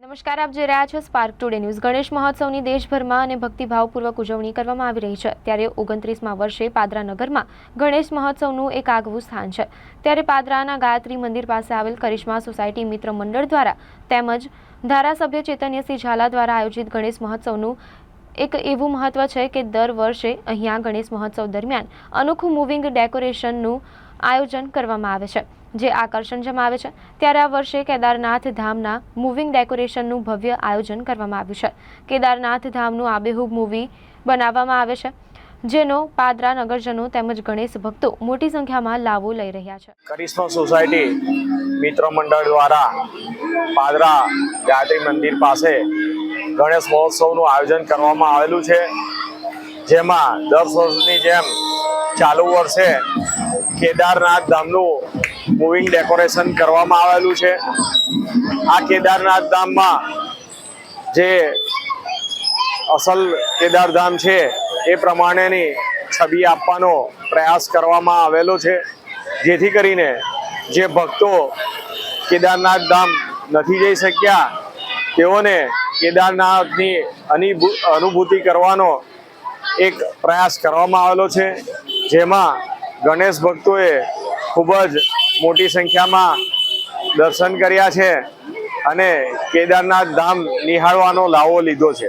નમસ્કાર, આપ જોઈ રહ્યા છો સ્પાર્ક ટુડે ન્યૂઝ ગણેશ મહોત્સવની દેશભરમાં અને ભક્તિભાવપૂર્વક ઉજવણી કરવામાં આવી રહી છે. ત્યારે ઓગણત્રીસમાં વર્ષે પાદરા નગરમાં ગણેશ મહોત્સવનું એક આગવું સ્થાન છે. ત્યારે પાદરાના ગાયત્રી મંદિર પાસે આવેલ કરિશ્મા સોસાયટી મિત્ર મંડળ દ્વારા તેમજ ધારાસભ્ય ચેતન્યસિંહ ઝાલા દ્વારા આયોજિત ગણેશ મહોત્સવનું એક એવું મહત્વ છે કે દર વર્ષે અહીંયા ગણેશ મહોત્સવ દરમિયાન અનોખું મૂવિંગ ડેકોરેશનનું આયોજન કરવામાં આવે છે. જે આકર્ષણ જમાવે છે, ત્યારે આ વર્ષે કેદારનાથ ધામના મૂવિંગ ડેકોરેશનનું ભવ્ય આયોજન કરવામાં આવ્યું છે. કેદારનાથ ધામનું આબેહૂબ મૂવી બનાવવામાં આવે છે, જેનો પાદરા નગરજનો તેમજ ગણેશ ભક્તો મોટી સંખ્યામાં લાવો લઈ રહ્યા છે. કરિશ્મા સોસાયટી મિત્ર મંડળ દ્વારા પાદરા ગાયત્રી મંદિર પાસે ગણેશ મહોત્સવનું આયોજન કરવામાં આવેલું છે, જેમાં દર વર્ષની જેમ ચાલુ વર્ષે કેદારનાથ ધામનું મૂવિંગ ડેકોરેશન કરવામાં આવેલું છે. આ કેદારનાથ ધામમાં જે અસલ કેદારધામ છે, એ પ્રમાણેની છબી આપવાનો પ્રયાસ કરવામાં આવેલો છે. જેથી કરીને જે ભક્તો કેદારનાથ ધામ નથી જઈ શક્યા, તેઓને કેદારનાથની અનિભૂ, અનુભૂતિ કરવાનો એક પ્રયાસ કરવામાં આવેલો છે. જેમાં ગણેશ ભક્તોએ ખૂબ જ મોટી સંખ્યામાં દર્શન કર્યા છે અને કેદારનાથ ધામ નિહાળવાનો લાવો લીધો છે.